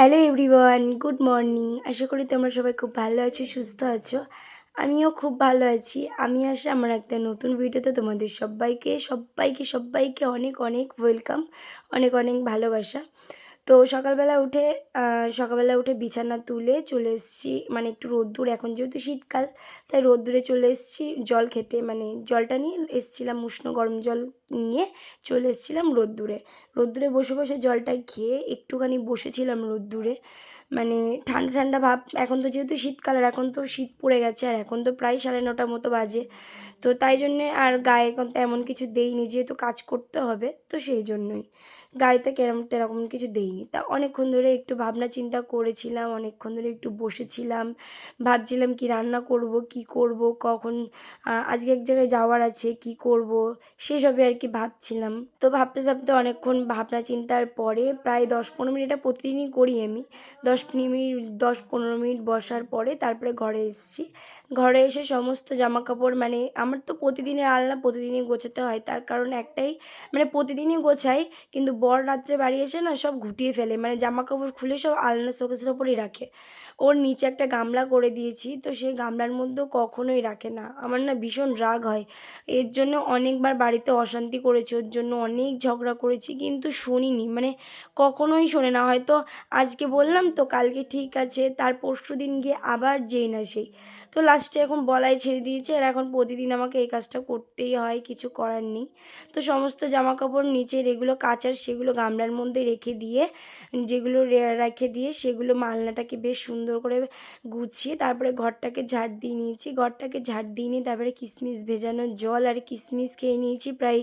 Hello everyone, good morning. আশা করি তোমরা সবাই খুব ভালো আছো, সুস্থ আছো। আমিও খুব ভালো আছি। আমি আসে আমার একটা নতুন ভিডিওতে তোমাদের সবাইকে সবাইকে সবাইকে অনেক অনেক ওয়েলকাম অনেক অনেক ভালোবাসা। তো সকালবেলা উঠে সকালবেলা উঠে বিছানা তুলে চলে এসেছি। মানে একটু রোদ্দুর, এখন যেহেতু শীতকাল, তাই রোদ্দুরে চলে এসেছি। জল খেতে মানে জলটা নিয়ে এসেছিলাম উষ্ণ গরম জল নিয়ে চলে এসেছিলাম রোদ্দুরে। রোদ্দুরে বসে বসে জলটা খেয়ে একটুখানি বসেছিলাম রোদ্দুরে। মানে ঠান্ডা ঠান্ডা ভাব, এখন তো যেহেতু শীতকাল আর এখন তো শীত পড়ে গেছে আর এখন তো প্রায় সাড়ে নটার মতো বাজে, তো তাই জন্যে আর গায়ে এখন তেমন কিছু দেইনি, যেহেতু কাজ করতে হবে, তো সেই জন্যই। গায়েতে কেরম, তেরকম কিছু দেইনি। তা অনেকক্ষণ ধরে একটু ভাবনা চিন্তা করেছিলাম, অনেকক্ষণ ধরে একটু বসেছিলাম, ভাবছিলাম কি রান্না করব, কি করব, কখন আজকে এক জায়গায় যাওয়ার আছে, কি করব, সেসবে আর কি ভাবছিলাম। তো ভাবতে ভাবতে অনেকক্ষণ ভাবনা চিন্তার পরে প্রায় দশ পনেরো মিনিটটা প্রতিদিনই করি আমি, দশ মিনিট দশ পনেরো মিনিট বসার পরে তারপরে ঘরে এসেছি। ঘরে এসে সমস্ত জামা কাপড় মানে আমার তো প্রতিদিনের আলনা প্রতিদিনই গোছাতে হয়। তার কারণ একটাই মানে প্রতিদিনই গোছাই, কিন্তু বর রাত্রে বাড়ি এসে না সব ঘুটিয়ে ফেলে মানে জামা কাপড় খুলে সব আলনা শোকেসের ওপরই রাখে। ওর নিচে একটা গামলা করে দিয়েছি, তো সেই গামলার মধ্যেও কখনোই রাখে না। আমার না ভীষণ রাগ হয়। এর জন্য অনেকবার বাড়িতে অশান্তি করেছি, ওর জন্য অনেক ঝগড়া করেছি, কিন্তু শুনিনি মানে কখনোই শোনে না। হয়তো আজকে বললাম তো, কালকে ঠিক আছে, তার পরশু দিন গিয়ে আবার যেই না সেই। তো লাস্টে এখন বলাই ছেড়ে দিয়েছে। আর এখন প্রতিদিন আমাকে এই কাজটা করতেই হয়, কিছু করার নেই। তো সমস্ত জামা কাপড় নিচে যেগুলো কাচার সেগুলো গামলার মধ্যে রেখে দিয়ে, যেগুলো রেখে দিয়ে সেগুলো মালনাটাকে বেশ সুন্দর করে গুছিয়ে তারপরে ঘরটাকে ঝাড় দিয়ে নিয়েছি। ঘরটাকে ঝাড় দিয়ে নিয়ে তারপরে কিশমিশ ভেজানো জল আর কিশমিশ খেয়ে নিয়েছি। প্রায়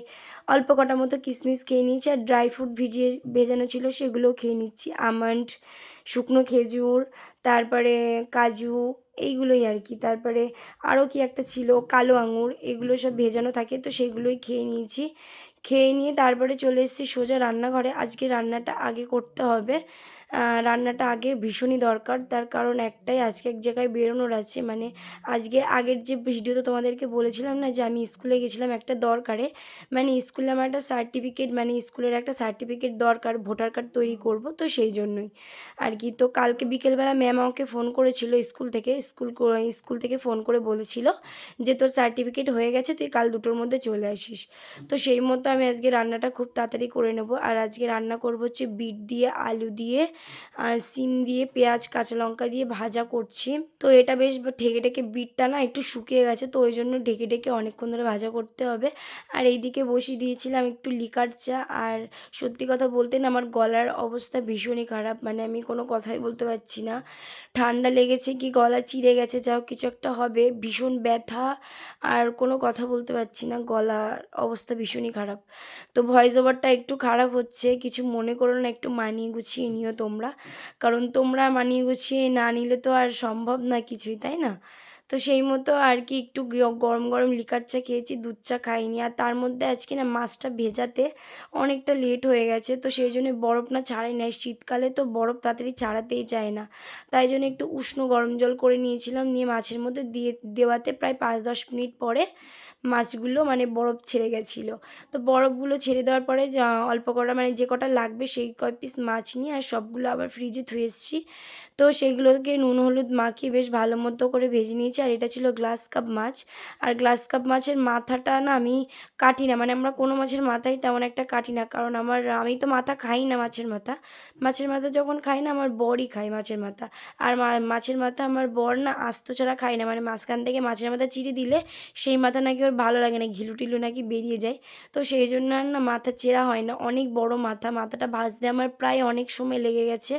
অল্প কটা মতো কিশমিশ খেয়ে নিয়েছি। আর ড্রাই ফ্রুট ভিজিয়ে ভেজানো ছিল সেগুলোও খেয়ে নিচ্ছি। আমন্ড, শুকনো খেজুর, তারপরে কাজু এইগুলোই আর কি তারপরে আরও কি একটা ছিল? কালো আঙুর, এগুলো সব ভেজানো থাকে, তো সেগুলোই খেয়ে নিয়েছি। খেয়ে নিয়ে তারপরে চলে এসেছি সোজা রান্নাঘরে। আজকে রান্নাটা আগে করতে হবে। রান্নাটা আগে ভীষণই দরকার। তার কারণ একটাই, আজকে এক জায়গায় বেরোনোর আছে। মানে আজকে আগের যে ভিডিওতে তোমাদেরকে বলেছিলাম না যে আমি স্কুলে গেছিলাম একটা দরকারে মানে স্কুলে আমার একটা সার্টিফিকেট মানে স্কুলের একটা সার্টিফিকেট দরকার ভোটার কার্ড তৈরি করব তো সেই জন্যই। আর কি, তো কালকে বিকেলবেলা ম্যাম আমাকে ফোন করেছিল স্কুল থেকে স্কুল স্কুল থেকে ফোন করে বলেছিল যে তোর সার্টিফিকেট হয়ে গেছে, তুই কাল দুটোর মধ্যে চলে আসিস। তো সেই মতো আমি আজকে রান্নাটা খুব তাড়াতাড়ি করে নেব। আর আজকে রান্না করব হচ্ছে বিট দিয়ে, আলু দিয়ে সিম দিয়ে, পেঁয়াজ, কাঁচা লঙ্কা দিয়ে ভাজা করছি। তো এটা বেশ ঢেকে ঢেকে বিটটা না একটু শুকিয়ে গেছে, তো ওই জন্য ঢেকে ঢেকে অনেকক্ষণ ধরে ভাজা করতে হবে। আর এইদিকে বসিয়ে দিয়েছিলাম একটু লিকার চা। আর সত্যি কথা বলতে না আমার গলার অবস্থা ভীষণই খারাপ মানে আমি কোনো কথাই বলতে পারছি না। ঠান্ডা লেগেছে কি, গলা চিড়ে গেছে, যাও কিছু একটা হবে। ভীষণ ব্যথা, আর কোনো কথা বলতে পারছি না, গলার অবস্থা ভীষণই খারাপ। তো ভয়েস ওভারটা একটু খারাপ হচ্ছে, কিছু মনে করো না, একটু মানিয়ে গুছিয়ে নিও তোমরা। কারণ তোমরা মানিয়ে গুছিয়ে না নিলে তো আর সম্ভব না কিছুই, তাই না? তো সেই মতো আর কি একটু গরম গরম লিকার চা খেয়েছি, দুধ চা খাইনি। আর তার মধ্যে আজকে না মাছটা ভেজাতে অনেকটা লেট হয়ে গেছে। তো সেই জন্য বরফ না ছাড়াই না শীতকালে তো বরফ তাড়াতাড়ি ছাড়াতেই চায় না। তাই জন্য একটু উষ্ণ গরম জল করে নিয়েছিলাম। নিয়ে মাছের মধ্যে দিয়ে, দেওয়াতে প্রায় পাঁচ দশ মিনিট পরে মাছগুলো মানে বরফ ছেড়ে গেছিল। তো বরফগুলো ছেড়ে দেওয়ার পরে অল্প কটা মানে যে কটা লাগবে সেই কয় পিস মাছ নিয়ে আর সবগুলো আবার ফ্রিজে ধুয়ে এসেছি। তো সেগুলোকে নুন, হলুদ মাখিয়ে বেশ ভালো মতো করে ভেজে নিয়েছি। আর এটা ছিল গ্লাস কাপ মাছ। আর গ্লাস কাপ মাছের মাথাটা না আমি কাটি না। মানে আমরা কোনো মাছের মাথাই তেমন একটা কাটি না। কারণ আমার, আমি তো মাথা খাই না মাছের মাথা। মাছের মাথা যখন খাই না, আমার বরই খায় মাছের মাথা। আর মাছের মাথা আমার বর না আস্ত ছাড়া খায় না। মানে মাঝখান থেকে মাছের মাথা চিড়ে দিলে সেই মাথা নাকি ওর ভালো লাগে না। ঘিলু টিলু নাকি বেরিয়ে যায়। তো সেই জন্য আর না মাথা চেরা হয় না। অনেক বড় মাথা। মাথাটা ভাজতে আমার প্রায় অনেক সময় লেগে গেছে।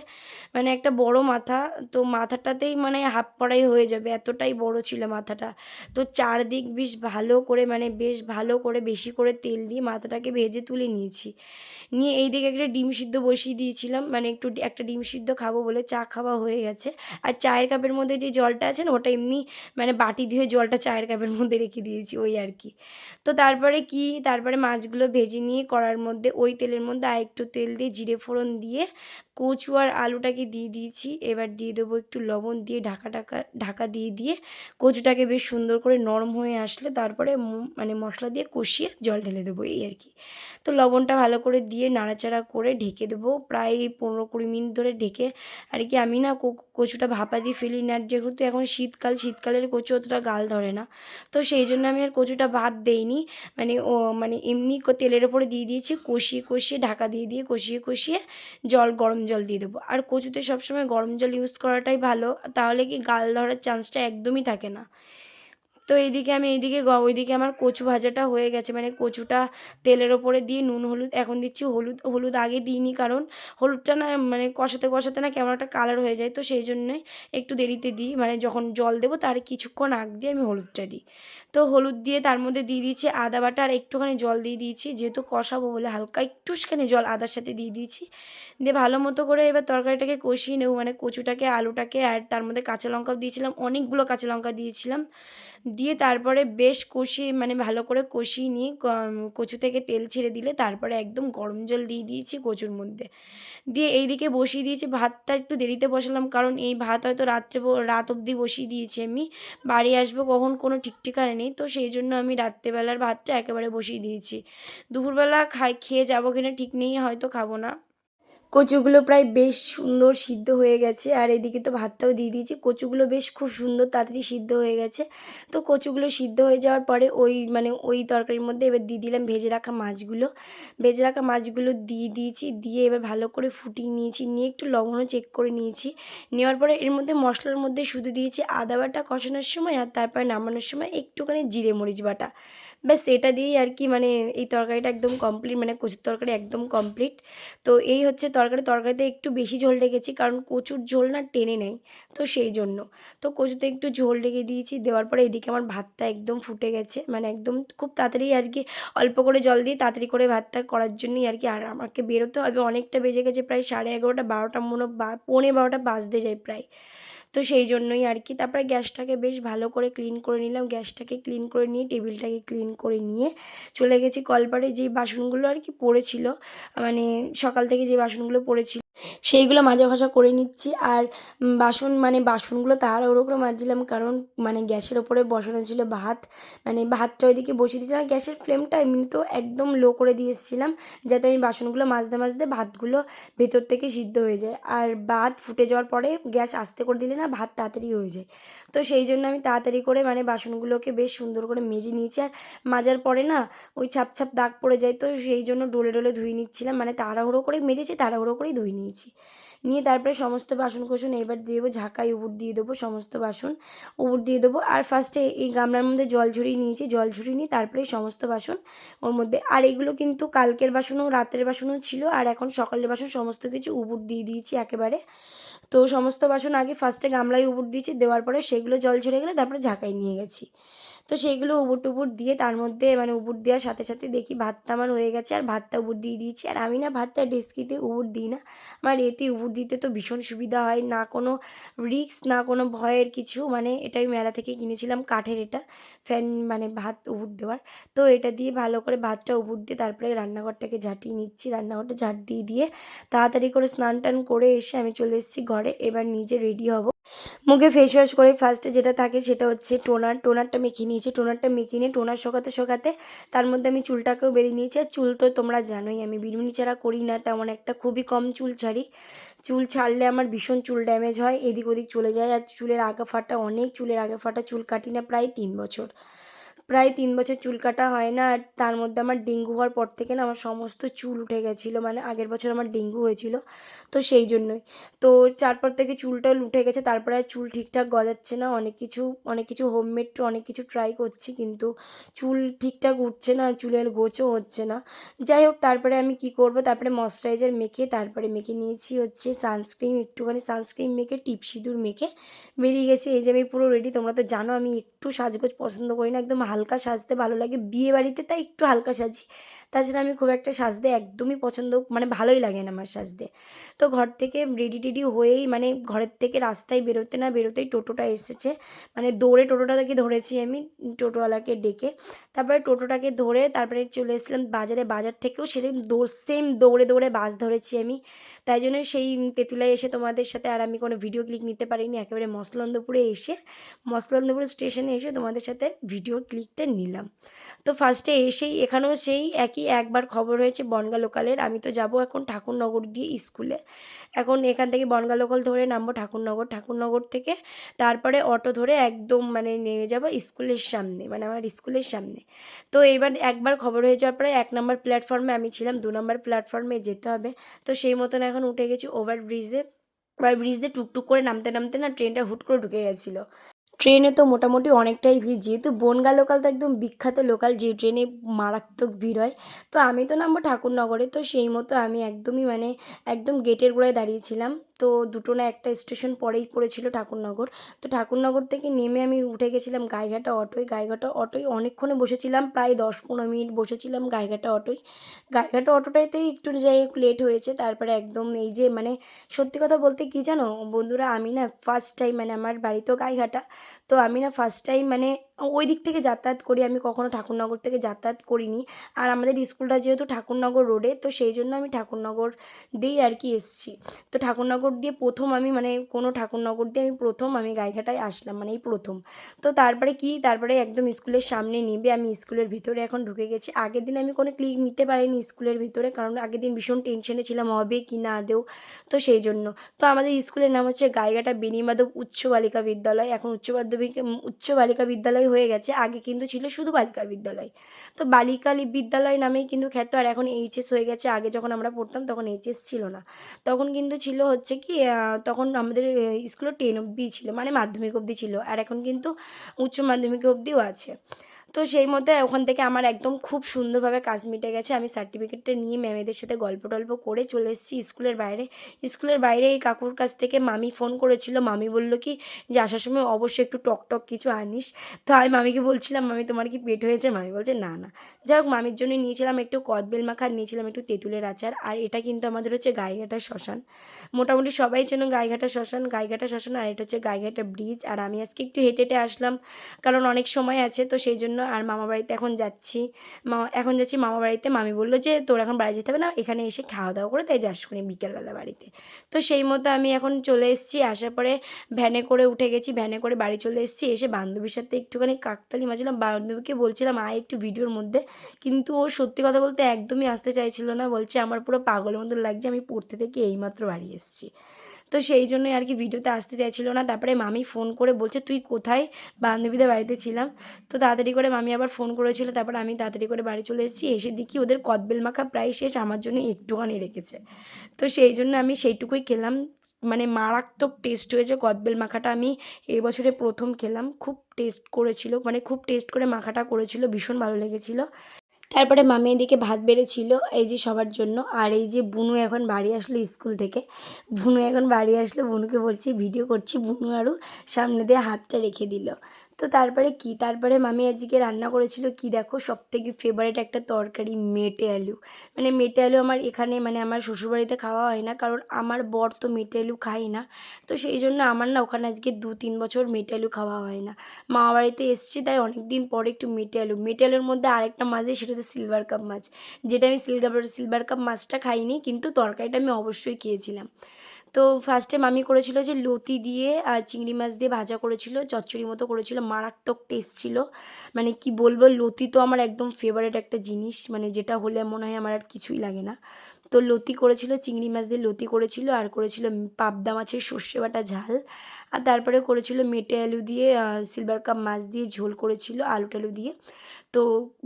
মানে একটা বড় মাথা তো মাথাটাতেই মানে হাফ পড়াই হয়ে যাবে, এতটাই বড় ছিল মাথাটা। তো চারদিক বেশ ভালো করে মানে বেশ ভালো করে বেশি করে তেল দিয়ে মাথাটাকে ভেজে তুলে নিয়েছি। নিয়ে এই দিকে একটা ডিম সিদ্ধ বসিয়ে দিয়েছিলাম মানে একটু একটা ডিম সিদ্ধ খাব বলে চা খাওয়া হয়ে গেছে। আর চায়ের কাপের মধ্যে যে জলটা আছে না, ওটা এমনি মানে বাটি ধুয়ে জলটা চায়ের কাপের মধ্যে রেখে দিয়েছি, ওই আর কি। তো তারপরে কি, তারপরে মাছগুলো ভেজে নিয়ে কড়ার মধ্যে, ওই তেলের মধ্যে আর একটু তেল দিয়ে জিরে ফোড়ন দিয়ে কচু আর আলুটাকে দিয়ে দিয়েছি। এবার দিয়ে দেবো একটু লবণ দিয়ে ঢাকা ঢাকা ঢাকা দিয়ে দিয়ে কচুটাকে বেশ সুন্দর করে নরম হয়ে আসলে তারপরে মানে মশলা দিয়ে কষিয়ে জল ঢেলে দেবো এই আর কি। তো লবণটা ভালো করে দিয়ে নাড়াচাড়া করে ঢেকে দেবো। প্রায় পনেরো কুড়ি মিনিট ধরে ঢেকে আর কি আমি না কচুটা ভাপা দিয়ে ফেলি না। যেহেতু এখন শীতকাল, শীতকালের কচু অতটা গাল ধরে না। তো সেই জন্য আমি আর কচুটা ভাপ দেইনি। মানে ও মানে এমনি তেলের ওপরে দিয়ে দিয়েছি। কষিয়ে কষিয়ে ঢাকা দিয়ে দিয়ে কষিয়ে কষিয়ে জল গরম জল দিয়ে দেবো। আর কচুতে সবসময় গরম জল ইউজ করাটাই ভালো। তাহলে কি গাল ধরার চান্সটা একদমই থাকে না। তো এইদিকে আমি এইদিকে ওইদিকে আমার কচু ভাজাটা হয়ে গেছে। মানে কচুটা তেলের ওপরে দিয়ে নুন, হলুদ, এখন দিচ্ছি হলুদ। হলুদ আগে দিইনি কারণ হলুদটা না মানে কষাতে কষাতে না কেমন একটা কালার হয়ে যায়। তো সেই জন্যই একটু দেরিতে দিই। মানে যখন জল দেবো তার কিছুক্ষণ আগ দিয়ে আমি হলুদটা দিই। তো হলুদ দিয়ে তার মধ্যে দিয়ে দিয়েছি আদা বাটা আর একটুখানি জল দিয়ে দিয়েছি। যেহেতু কষাবো বলে হালকা একটুখানি জল আদার সাথে দিয়ে দিয়েছি। দিয়ে ভালো মতো করে এবার তরকারিটাকে কষিয়ে নেব। মানে কচুটাকে, আলুটাকে আর তার মধ্যে কাঁচা লঙ্কাও দিয়েছিলাম। অনেকগুলো কাঁচা লঙ্কা দিয়েছিলাম। দিয়ে তারপরে বেশ কষিয়ে মানে ভালো করে কষিয়ে নিয়ে কচু থেকে তেল ছেড়ে দিলে তারপরে একদম গরম জল দিয়ে দিয়েছি কচুর মধ্যে। দিয়ে এই দিকে বসিয়ে দিয়েছি, ভাতটা একটু দেরিতে বসালাম কারণ এই ভাত হয়তো রাত্রে রাত অবধি বসিয়ে দিয়েছি আমি। বাড়ি আসব কখন কোনো ঠিক ঠিকানা নেই, তো সেই জন্য আমি রাত্রেবেলার ভাতটা একেবারে বসিয়ে দিয়েছি। দুপুরবেলা খাই, খেয়ে যাব কিনা ঠিক নেই, হয়তো খাব না। কচুগুলো প্রায় বেশ সুন্দর সিদ্ধ হয়ে গেছে। আর এদিকে তো ভাতটাও দিয়ে দিয়েছি। কচুগুলো বেশ খুব সুন্দর তাড়াতাড়ি সিদ্ধ হয়ে গেছে। তো কচুগুলো সিদ্ধ হয়ে যাওয়ার পরে ওই মানে ওই তরকারির মধ্যে এবার দিয়ে দিলাম ভেজে রাখা মাছগুলো। ভেজে রাখা মাছগুলো দিয়ে দিয়েছি। দিয়ে এবার ভালো করে ফুটিয়ে নিয়েছি। নিয়ে একটু লবণও চেক করে নিয়েছি। নেওয়ার পরে এর মধ্যে মশলার মধ্যে শুধু দিয়েছি আদা বাটা কষানোর সময় আর তারপরে নামানোর সময় একটুখানি জিরে মরিচ বাটা। ব্যাস এটা দিয়েই আর কি মানে এই তরকারিটা একদম কমপ্লিট মানে কচুর তরকারি একদম কমপ্লিট তো এই হচ্ছে তরকারি, তরকারিতে একটু বেশি ঝোল রেখেছি কারণ কচুর ঝোল না টেনে নেয়, তো সেই জন্য। তো কচুতে একটু ঝোল রেখে দিয়েছি, দেওয়ার পরে এদিকে আমার ভাতটা একদম ফুটে গেছে মানে একদম খুব তাড়াতাড়ি আর কি অল্প করে জল দিয়ে তাড়াতাড়ি করে ভাতটা করার জন্যই আর কি, আর আমাকে বেরোতে হবে। অনেকটা বেজে গেছে, প্রায় সাড়ে এগারোটা, বারোটা মনে বা পৌনে বারোটা বাজতে যায় প্রায়। তো সেই জন্যই আর কি। তারপরে গ্যাসটাকে বেশ ভালো করে ক্লিন করে নিলাম। গ্যাসটাকে ক্লিন করে নিয়ে, টেবিলটাকে ক্লিন করে নিয়ে চলে গেছি কলপারে যে বাসনগুলো আর কি পড়েছিল মানে সকাল থেকে যে বাসনগুলো পড়েছিল সেইগুলো মাজা ঘষা করে নিচ্ছি। আর বাসন মানে বাসনগুলো তাড়াহুড়ো করে মাজছিলাম কারণ মানে গ্যাসের ওপরে বসানো ছিল ভাত। মানে ভাতটা ওইদিকে বসিয়ে দিয়েছিলাম। গ্যাসের ফ্লেমটা এমনি তো একদম লো করে দিয়ে এসেছিলাম যাতে আমি বাসনগুলো মাজতে মাজতে ভাতগুলো ভেতর থেকে সিদ্ধ হয়ে যায়। আর ভাত ফুটে যাওয়ার পরে গ্যাস আস্তে করে দিলে না ভাত তাড়াতাড়ি হয়ে যায়। তো সেই জন্য আমি তাড়াতাড়ি করে মানে বাসনগুলোকে বেশ সুন্দর করে মেজে নিয়েছি। আর মাজার পরে না ওই ছাপ ছাপ দাগ পড়ে যায়। তো সেই জন্য ডোলে ডোলে ধুয়ে নিচ্ছিলাম। মানে তাড়াহুড়ো করে মেজেছি, তাড়াহুড়ো করেই ধুয়ে নিয়েছি নিয়ে তারপরে সমস্ত বাসন কোসন এবার দিয়ে দেবো ঝাঁকাই উবুর দিয়ে দেবো সমস্ত বাসন, উবুর দিয়ে দেবো। আর ফার্স্টে এই গামলার মধ্যে জল ঝরিয়ে নিয়েছি, জল ঝরিয়ে নিয়ে তারপরে সমস্ত বাসন ওর মধ্যে। আর এগুলো কিন্তু কালকের বাসনও, রাতের বাসনও ছিল, আর এখন সকালের বাসন সমস্ত কিছু উবুর দিয়ে দিয়েছি একেবারে। তো সমস্ত বাসন আগে ফার্স্টে গামলায় উবুর দিয়েছি, দেওয়ার পরে সেগুলো জল ঝরে গেলে তারপরে ঝাঁকাই নিয়ে গেছি। তো সেইগুলো উবুর টুবুর দিয়ে তার মধ্যে মানে উবুর দেওয়ার সাথে সাথে দেখি ভাতটা আমার হয়ে গেছে আর ভাতটা উবুর দিয়ে দিয়েছি। আর আমি না ভাতটা ডেস্কিতে উবুর দিই না। আমার এতে উবুর দিতে তো ভীষণ সুবিধা হয়। না কোনো রিক্স না কোনো ভয়ের কিছু। মানে এটা আমি মেলা থেকে কিনেছিলাম কাঠের এটা, ফ্যান মানে ভাত উবুর দেওয়ার। তো এটা দিয়ে ভালো করে ভাতটা উবুর দিয়ে তারপরে রান্নাঘরটাকে ঝাঁটিয়ে নিচ্ছি। রান্নাঘরটা ঝাঁট দিয়ে দিয়ে তাড়াতাড়ি করে স্নান টান করে এসে আমি চলে এসেছি ঘরে। এবার নিজে রেডি হব। মুখে ফেস ওয়াশ করে ফার্স্টে যেটা থাকে সেটা হচ্ছে টোনার টোনারটা মেখে নিয়েছি টোনারটা মেখে নিয়ে, টোনার শোকাতে শোকাতে তার মধ্যে আমি চুলটাকেও বেরিয়ে নিয়েছি। আর চুল তো তোমরা জানোই, আমি বিরুনি ছাড়া করি না, তেমন একটা খুবই কম চুল ছাড়ি। চুল ছাড়লে আমার ভীষণ চুল ড্যামেজ হয়, এদিক ওদিক চলে যায়। আর চুলের আগা ফাটা অনেক চুলের আগা ফাটা চুল কাটি না, প্রায় তিন বছর। প্রায় তিন বছর চুল কাটা হয় না, আর তার মধ্যে আমার ডেঙ্গু হওয়ার পর থেকে না আমার সমস্ত চুল উঠে গেছিল মানে আগের বছর আমার ডেঙ্গু হয়েছিল, তো সেই জন্যই। তো তারপর থেকে চুলটা উঠে গেছে, তারপরে আর চুল ঠিকঠাক গজাচ্ছে না, অনেক কিছু অনেক কিছু হোমমেড অনেক কিছু ট্রাই করছি, কিন্তু চুল ঠিকঠাক উঠছে না, চুলের গোছও হচ্ছে না। যাই হোক, তারপরে আমি কি করব, তারপরে ময়শ্চারাইজার মেখে, তারপরে মেখে নিয়েছি হচ্ছে সানস্ক্রিন একটুখানি সানস্ক্রিন মেখে টিপ সিঁদুর মেখে বেরিয়ে গেছে, এই যে আমি পুরো রেডি তোমরা তো জানো আমি একটু সাজগোজ পছন্দ করি না, একদম হালকা সাজতে ভালো লাগে। বিয়ে বাড়িতে তাই একটু হালকা সাজি। তাছাড়া আমি খুব একটা সাজতে একদমই পছন্দ মানে ভালোই লাগে না আমার সাজতে। তো ঘর থেকে রেডি টেডি হয়েই মানে ঘরের থেকে রাস্তায় বেরোতে না বেরোতেই টোটোটা এসেছে। মানে দৌড়ে টোটোটাকে ধরেছি আমি টোটোওয়ালাকে ডেকে। তারপরে টোটোটাকে ধরে তারপরে চলে এসেছিলাম বাজারে। বাজার থেকেও সেদিন দৌড় সেম দৌড়ে দৌড়ে বাস ধরেছি আমি। তাই জন্য সেই তেঁতুলায় এসে তোমাদের সাথে আর আমি কোনো ভিডিও ক্লিক নিতে পারিনি। একেবারে মসলন্দপুরে এসে, মসলন্দপুর স্টেশনে এসে তোমাদের সাথে ভিডিও ক্লিকটা নিলাম। তো ফার্স্টে এসেই এখানেও সেই একই একবার খবর হয়েছে বনগা লোকালের? আমি তো যাব এখন ঠাকুরনগর দিয়ে স্কুলে। এখন এখান থেকে বনগা লোকাল ধরে নামবো ঠাকুরনগর। ঠাকুরনগর থেকে তারপরে অটো ধরে একদম মানে নেমে যাব স্কুলের সামনে মানে আমার স্কুলের সামনে। তো এবার একবার খবর হয়ে যাওয়ার পরে এক নম্বর প্ল্যাটফর্মে আমি ছিলাম, দু নম্বর প্ল্যাটফর্মে যেতে হবে। তো সেই মতন এখন উঠে গেছি ওভার ব্রিজে ওভার ব্রিজ টুকটুক করে নামতে নামতে না ট্রেনটা হুট করে ঢুকে গেছিল। ট্রেনে তো মোটামুটি অনেকটাই ভিড়। যেহেতু বনগা লোকাল তো একদম বিখ্যাত লোকাল যে ট্রেনে মারাত্মক ভিড় হয়। তো আমি তো নামবো ঠাকুরনগরে, তো সেই মতো আমি একদমই মানে একদম গেটের গোড়ায় দাঁড়িয়েছিলাম তো দুটো না একটা স্টেশন পরেই পড়েছিল ঠাকুরনগর। তো ঠাকুরনগর থেকে নেমে আমি উঠে গেছিলাম গাইঘাটা অটোয়। গাইঘাটা অটোয় অনেকক্ষণে বসেছিলাম, প্রায় দশ পনেরো মিনিট বসেছিলাম গাইঘাটা অটোয়। গাইঘাটা অটোটাইতেই একটু যাই লেট হয়েছে, তারপরে একদম এই যে মানে সত্যি কথা বলতে কি জানো বন্ধুরা, আমি না ফার্স্ট টাইম মানে আমার বাড়ি তো গাইঘাটা, তো আমি না ফার্স্ট টাইম মানে ওই দিক থেকে যাতায়াত করি, আমি কখনো ঠাকুরনগর থেকে যাতায়াত করিনি। আর আমাদের স্কুলটা যেহেতু ঠাকুরনগর রোডে, তো সেই জন্য আমি ঠাকুরনগর দিয়েই আর কি এসেছি। তো ঠাকুরনগর দিয়ে প্রথম আমি মানে কোনো ঠাকুরনগর দিয়ে আমি প্রথম আমি গাইঘাটায় আসলাম মানে এই প্রথম। তো তারপরে কি? তারপরে একদম স্কুলের সামনে নেবে আমি স্কুলের ভিতরে এখন ঢুকে গেছি। আগের দিন আমি কোনো ক্লিক নিতে পারিনি স্কুলের ভিতরে, কারণ আগের দিন ভীষণ টেনশনে ছিলাম, হবে কি না আদেও তো সেই জন্য। তো আমাদের স্কুলের নাম হচ্ছে গাইঘাটা বেনিমাধব উচ্চ বালিকা বিদ্যালয়। এখন উচ্চ মাধ্যমিক উচ্চ বালিকা বিদ্যালয় হয়ে গেছে, আগে কিন্তু ছিল শুধু বালিকা বিদ্যালয়। তো বালিকা বিদ্যালয় নামেই কিন্তু খ্যাত, আর এখন এইচএস হয়ে গেছে। আগে যখন আমরা পড়তাম তখন এইচএস ছিল না। তখন কিন্তু ছিল হচ্ছে কি তখন আমাদের স্কুলে টেন অবধি ছিল মানে মাধ্যমিক অবধি ছিল, আর এখন কিন্তু উচ্চ মাধ্যমিক অবধিও আছে। তো সেই মতো ওখান থেকে আমার একদম খুব সুন্দরভাবে কাজ মিটে গেছে। আমি সার্টিফিকেটটা নিয়ে ম্যামেদের সাথে গল্প টল্প করে চলে এসেছি স্কুলের বাইরে। স্কুলের বাইরে এই কাকুর কাছ থেকে মামি ফোন করেছিল। মামি বলল কি যে, আসার সময় অবশ্যই একটু টক টক কিছু আনিস। তো আমি মামিকে বলছিলাম, মামি, তোমার কি পেট হয়েছে? মামি বলছে, না না। যাই হোক, মামির জন্য নিয়েছিলাম একটু কদবেল মাখা, নিয়েছিলাম একটু তেঁতুলের আচার। আর এটা কিন্তু আমাদের হচ্ছে গাইঘাটা শ্মশান। মোটামুটি সবাই চেন গাইঘাটা শ্মশান। গাইঘাটা শ্মশান আর এটা হচ্ছে গাইঘাটা ব্রিজ। আর আমি আজকে একটু হেঁটে হেঁটে আসলাম। কারণ অনেক সময় আছে, তো সেই জন্য আর মামা বাড়িতে এখন যাচ্ছি। মা, এখন যাচ্ছি মামা বাড়িতে। মামি বলল যে, তোর এখন বাড়ি যেতে হবে না, এখানে এসে খাওয়া দাওয়া করে তাই যাস শুনি বিকেলবেলা বাড়িতে। তো সেই মতো আমি এখন চলে এসেছি। আসার পরে ভ্যানে করে উঠে গেছি, ভ্যানে করে বাড়ি চলে এসেছি। এসে বান্ধবীর সাথে একটুখানি কাকতালি মাঝছিলাম বান্ধবীকে বলছিলাম, আয় একটু ভিডিওর মধ্যে। কিন্তু ও সত্যি কথা বলতে একদমই আসতে চাইছিল না। বলছে, আমার পুরো পাগলের মতো লাগছে, আমি পড়তে থেকে এইমাত্র বাড়ি এসেছি। তো সেই জন্যই আর কি ভিডিওতে আসতে চাইছিলো না। তারপরে মামি ফোন করে বলছে, তুই কোথায়? বান্ধবীদের বাড়িতে ছিলাম। তো তাড়াতাড়ি করে মামি আবার ফোন করেছিল। তারপর আমি তাড়াতাড়ি করে বাড়ি চলে এসেছি। এসে দেখি ওদের কদবেল মাখা প্রায় শেষ, আমার জন্য একটুখানি রেখেছে। তো সেই জন্য আমি সেইটুকুই খেলাম। মানে মারাত্মক টেস্ট হয়েছে কদবেল মাখাটা। আমি এবছরে প্রথম খেলাম। খুব টেস্ট করেছিল। মানে খুব টেস্ট করে মাখাটা করেছিল। ভীষণ ভালো লেগেছিলো। তারপরে মামি এদিকে ভাত বেড়েছিল, এই যে সবার জন্য। আর এই যে বুনু এখন বাড়ি আসলো স্কুল থেকে। বুনু এখন বাড়ি আসলো, বুনুকে বলছি, ভিডিও করছি। বুনু আরও সামনে দিয়ে হাতটা রেখে দিল। তো তারপরে কি? তারপরে মামি আজকে রান্না করেছিল কি দেখো? সব থেকে ফেভারিট একটা তরকারি, মেটে আলু। মানে মেটে আলু আমার এখানে মানে আমার শ্বশুরবাড়িতে খাওয়া হয় না, কারণ আমার বর তো মেটে আলু খাই না। তো সেই জন্য আমার না ওখানে আজকে দু তিন বছর মেটে আলু খাওয়া হয় না। মামা বাড়িতে এসছি, তাই অনেক দিন পরে একটু মেটে আলু। মেটে আলুর মধ্যে আরেকটা মাছ দিয়ে সেটা হচ্ছে সিলভার কাপ মাছ। যেটা আমি সিলভার সিলভার কাপ মাছটা খাইনি, কিন্তু তরকারিটা আমি অবশ্যই খেয়েছিলাম। তো ফার্স্ট টাইম আমি করেছিল যে লতি দিয়ে আর চিংড়ি মাছ দিয়ে ভাজা করেছিল, চচ্চড়ি মতো করেছিল, মারাত্মক টেস্ট ছিল। মানে কি বলব, লতি তো আমার একদম ফেভারেট একটা জিনিস মানে যেটা হলে মনে হয় আমার আর কিছুই লাগে না। তো লতি করেছিল, চিংড়ি মাছ দিয়ে লতি করেছিল, আর করেছিল পাবদা মাছের সর্ষে বাটা ঝাল। আর তারপরে করেছিল মেটে আলু দিয়ে সিলভার কাপ মাছ দিয়ে ঝোল করেছিল আলু টালু দিয়ে। তো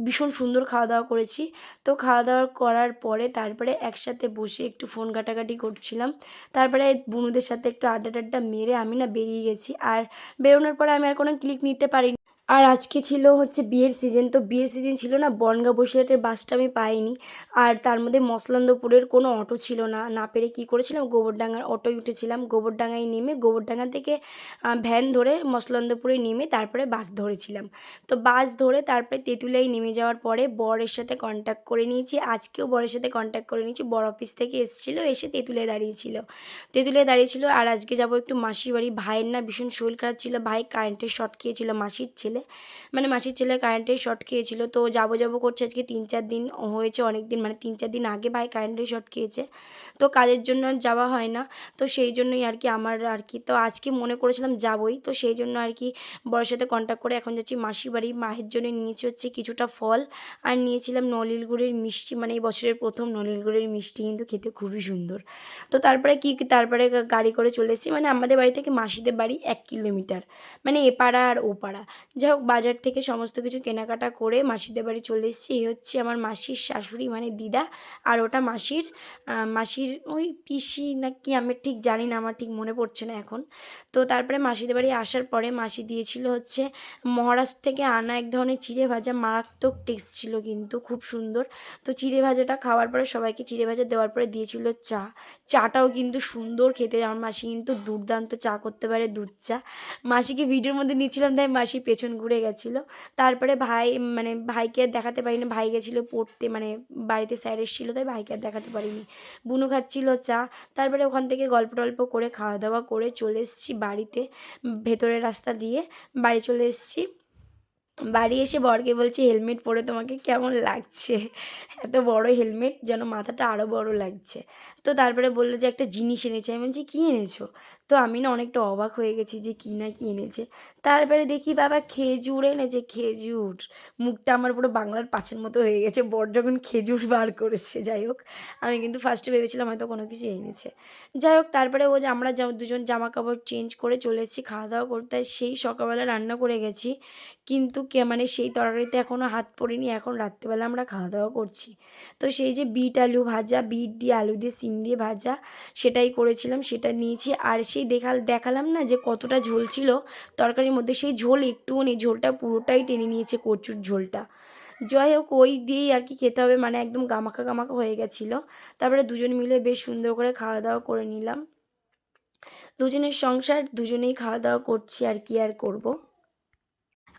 ভীষণ সুন্দর খাওয়া দাওয়া করেছি। তো খাওয়া দাওয়া করার পরে তারপরে একসাথে বসে একটু ফোন ঘাটাঘাটি করছিলাম। তারপরে বুনুদের সাথে একটু আড্ডা টাড্ডা মেরে আমি না বেরিয়ে গেছি। আর বেরোনোর পরে আমি আর কোনো ক্লিক নিতে পারিনি। আর আজকে ছিল হচ্ছে বিয়ের সিজন তো বিয়ের সিজন ছিল না, বনগা বসিরহাটের বাসটা আমি পাইনি। আর তার মধ্যে মসলন্দপুরের কোনো অটো ছিল না। না পেরে কী করেছিলাম? গোবরডাঙ্গার অটোয় উঠেছিলাম। গোবরডাঙ্গায় নেমে, গোবরডাঙ্গা থেকে ভ্যান ধরে মসলন্দপুরে নেমে তারপরে বাস ধরেছিলাম। তো বাস ধরে তারপরে তেঁতুলিয়ায় নেমে যাওয়ার পরে বরের সাথে কন্ট্যাক্ট করে নিয়েছি। আজকেও বরের সাথে কন্ট্যাক্ট করে নিয়েছি। বর অফিস থেকে এসেছিল, এসে তেঁতুলিয়ায় দাঁড়িয়েছিল তেঁতুলিয়ায় দাঁড়িয়েছিল আর আজকে যাব একটু মাসির বাড়ি। ভাইয়ের না ভীষণ শরীর খারাপ ছিল। ভাই কারেন্টের শর্ট খেয়েছিল মাসির, ছেলে মানে মাসির ছেলে কারেন্টের শর্ট খেয়েছিল। তো যাব যাব করছে আজকে তিন চার দিন হয়েছে অনেক দিন মানে তিন চার দিন আগে ভাই কারেন্টের শর্ট খেয়েছে। তো কাজের জন্য আর যাওয়া হয় না। তো সেই জন্যই আর কি আমার আর কি। তো আজকে মনে করেছিলাম যাবই। তো সেই জন্য আর কি বড়ের সাথে কন্ট্যাক্ট করে এখন যাচ্ছি মাসির বাড়ি। মায়ের জন্য নিয়েছি হচ্ছে কিছুটা ফল। আর নিয়েছিলাম নলিল গুড়ের মিষ্টি। মানে এই বছরের প্রথম নলিল গুড়ের মিষ্টি কিন্তু খেতে খুবই সুন্দর। তো তারপরে কি কি- তারপরে গাড়ি করে চলে এসেছি। মানে আমাদের বাড়ি থেকে মাসিদের বাড়ি এক কিলোমিটার। মানে এপাড়া আর ওপাড়া যাই হোক, বাজার থেকে সমস্ত কিছু কেনাকাটা করে মাসিদের বাড়ি চলে এসেছি। এই হচ্ছে আমার মাসির শাশুড়ি মানে দিদা, আর ওটা মাসির মাসির ওই পিসি না কি আমি ঠিক জানি না, আমার ঠিক মনে পড়ছে না এখন। তো তারপরে মাসিদের বাড়ি আসার পরে মাসি দিয়েছিল হচ্ছে মহারাষ্ট্র থেকে আনা এক ধরনের চিড়ে ভাজা, মারাত্মক টেস্ট ছিল কিন্তু, খুব সুন্দর। তো চিড়ে ভাজাটা খাওয়ার পরে সবাইকে চিড়ে ভাজা দেওয়ার পরে দিয়েছিল চা। চাটাও কিন্তু সুন্দর খেতে আমার মাসি কিন্তু দুর্দান্ত চা করতে পারে দুধ চা। মাসিকে ভিডিওর মধ্যে নিচ্ছিলাম তাই মাসি পেছন ঘুরে গেছিল। তারপরে ভাই মানে ভাইকে আর দেখাতে পারিনি। ভাই গেছিল পড়তে মানে বাড়িতে স্যার এসেছিল, তাই ভাইকে আর দেখাতে পারিনি। বুনু খাচ্ছিল চা। তারপরে ওখান থেকে গল্প টল্প করে খাওয়া দাওয়া করে চলে এসেছি বাড়িতে। ভেতরের রাস্তা দিয়ে বাড়ি চলে এসেছি। বাড়ি এসে বরকে বলছি, হেলমেট পরে তোমাকে কেমন লাগছে? এত বড় হেলমেট যেন মাথাটা আরও বড় লাগছে। তো তারপরে বলল যে, একটা জিনিস এনেছে। আমি বলছি, কী এনেছো? তো আমি না অনেকটা অবাক হয়ে গেছি যে কী না কী এনেছে। তারপরে দেখি বাবা খেজুর এনেছে, খেজুর। মুখটা আমার পুরো বাংলার পাঁচের মতো হয়ে গেছে, বর যখন খেজুর বার করেছে, যাই হোক। আমি কিন্তু ফার্স্টে ভেবেছিলাম হয়তো কোনো কিছু এনেছে। যাই হোক, তারপরে ও যে আমরা দুজন জামা কাপড় চেঞ্জ করে চলে এসেছি, খাওয়া দাওয়া করতে সেই সকালবেলা রান্না করে গেছি। কিন্তু কে মানে সেই তরকারিতে এখনও হাত পড়েনি, এখন রাত্রেবেলা আমরা খাওয়া দাওয়া করছি। তো সেই যে বিট আলু ভাজা, বিট দিয়ে আলু দিয়ে, সিম দিয়ে ভাজা, সেটাই করেছিলাম, সেটা নিয়েছি। আর সেই দেখাল, দেখালাম না যে কতটা ঝোল ছিল। তরকারির মধ্যে সেই ঝোল একটুও নেই, ঝোলটা পুরোটাই টেনে নিয়েছে কচুর ঝোলটা। যাই হোক, ওই দিয়েই আর কি খেতে হবে মানে একদম গামাখা গামাখা হয়ে গেছিল। তারপরে দুজন মিলে বেশ সুন্দর করে খাওয়া দাওয়া করে নিলাম। দুজনের সংসার, দুজনেই খাওয়া দাওয়া করছি আর কি আর করব।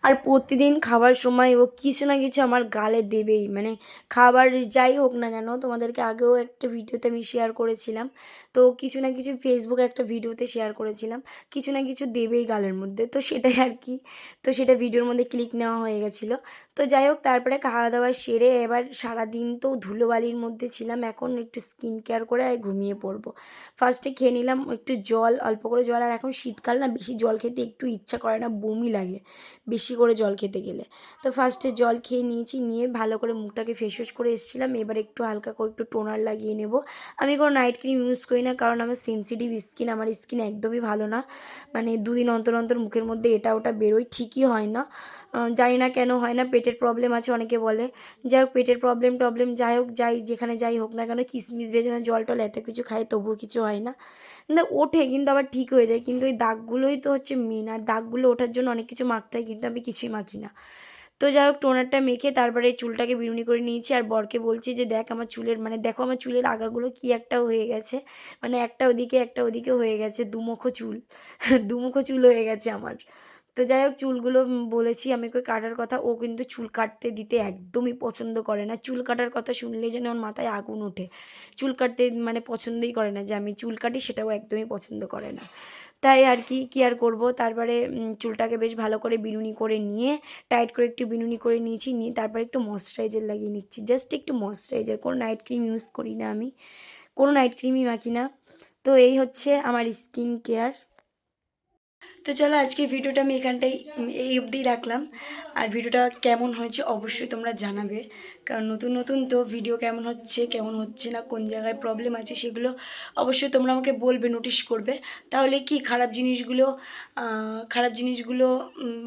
আর প্রতিদিন খাবার সময় ও কিছু না কিছু আমার গালে দেবেই। মানে খাবার যাই হোক না কেন, তোমাদেরকে আগেও একটা ভিডিওতে আমি শেয়ার করেছিলাম। তো কিছু না কিছু ফেসবুকে একটা ভিডিওতে শেয়ার করেছিলাম। কিছু না কিছু দেবেই গালের মধ্যে। তো সেটাই আর কি। তো সেটা ভিডিওর মধ্যে ক্লিক নেওয়া হয়ে গেছিল। তো যাই হোক, তারপরে খাওয়া দাওয়া সেরে এবার সারাদিন তো ধুলোবালির মধ্যে ছিলাম। এখন একটু স্কিন কেয়ার করে ঘুমিয়ে পড়ব। ফার্স্টে খেয়ে নিলাম একটু জল, অল্প করে জল। আর এখন শীতকাল না, বেশি জল খেতে একটু ইচ্ছা করে না, বমি লাগে। বেশি করে জল খেতে গেলে। তো ফার্স্টে জল খেয়ে নিয়েছি, নিয়ে ভালো করে মুখটাকে ফেস ওয়াশ করে এসেছিলাম। এবার একটু হালকা করে একটু টোনার লাগিয়ে নেব। আমি কোনো নাইট ক্রিম ইউজ করি না, কারণ আমার সেন্সিটিভ স্কিন আমার স্কিন একদমই ভালো না। মানে দুদিন অন্তর অন্তর মুখের মধ্যে এটা ওটা বেরোয়, ঠিকই হয় না। জানি না কেন হয় না, পেটের প্রবলেম আছে অনেকে বলে। যাই হোক পেটের প্রবলেম টবলেম যাই হোক, যাই, যেখানে যাই হোক না কেন, কিসমিস ভেজানো জল টল এত কিছু খাই, তবুও কিছু হয় না। কিন্তু ওঠে, কিন্তু আবার ঠিক হয়ে যায়। কিন্তু ওই দাগগুলোই তো হচ্ছে মেন আর দাগগুলো ওঠার জন্য অনেক কিছু মাখতে হয়, কিন্তু আমি কিছুই মাখি না। তো যাই হোক, টোনারটা মেখে তারপরে চুলটাকে বিরুনি করে নিয়েছি, আর বরকে বলছি যে, দেখ আমার চুলের মানে দেখো আমার চুলের আগাগুলো কি একটা হয়ে গেছে। মানে একটা ওদিকে একটা ওদিকে হয়ে গেছে, দুমুখো চুল দুমুখো চুল হয়ে গেছে আমার। তো যাই হোক চুলগুলো বলেছি আমি ওকে কাটার কথা, ও কিন্তু চুল কাটতে দিতে একদমই পছন্দ করে না। চুল কাটার কথা শুনলেই যেন ওর মাথায় আগুন ওঠে। চুল কাটতে মানে পছন্দই করে না যে আমি চুল কাটি সেটাও একদমই পছন্দ করে না। তাই আর কি, কী আর করব? তারপরে চুলটাকে বেশ ভালো করে বিনুনি করে নিয়ে, টাইট করে একটু বিনুনি করে নিয়েছি, নিয়ে তারপরে একটু ময়শ্চারাইজার লাগিয়ে নিচ্ছি। জাস্ট একটু ময়শ্চারাইজার, কোনো নাইট ক্রিম ইউজ করি না আমি। কোনো নাইট ক্রিমই মাখি না। তো এই হচ্ছে আমার স্কিন কেয়ার। তো চলো আজকে ভিডিওটা আমি এখানটাই এই অবধি রাখলাম। আর ভিডিওটা কেমন হয়েছে অবশ্যই তোমরা জানাবে। কারণ নতুন নতুন তো ভিডিও কেমন হচ্ছে কেমন হচ্ছে না, কোন জায়গায় প্রবলেম আছে সেগুলো অবশ্যই তোমরা আমাকে বলবে নোটিশ করবে। তাহলে কি খারাপ জিনিসগুলো খারাপ জিনিসগুলো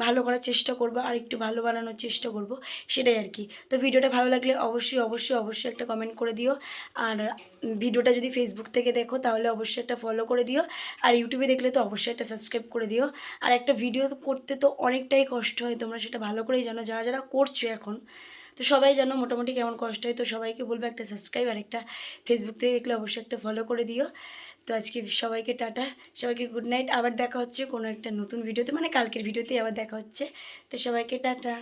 ভালো করার চেষ্টা করব, আর একটু ভালো বানানোর চেষ্টা করব, সেটাই আর কি। তো ভিডিওটা ভালো লাগলে অবশ্যই অবশ্যই অবশ্যই একটা কমেন্ট করে দিও। আর ভিডিওটা যদি ফেসবুক থেকে দেখো, তাহলে অবশ্যই একটা ফলো করে দিও। আর ইউটিউবে দেখলে তো অবশ্যই একটা সাবস্ক্রাইব করে দিও। আর একটা ভিডিও করতে তো অনেকটাই কষ্ট হয় তোমরা সেটা ভালো করেই জানো, যারা যারা করছ এখন, তো সবাই জানো মোটামুটি কেমন কষ্ট হয় তো সবাইকে বলব একটা সাবস্ক্রাইব আর একটা ফেসবুক থেকে দেখলে অবশ্যই একটা ফলো করে দিও। তো আজকে সবাইকে টাটা, সবাইকে গুড নাইট আবার দেখা হচ্ছে কোনো একটা নতুন ভিডিওতে মানে কালকের ভিডিওতেই আবার দেখা হচ্ছে। তো সবাইকে টাটা।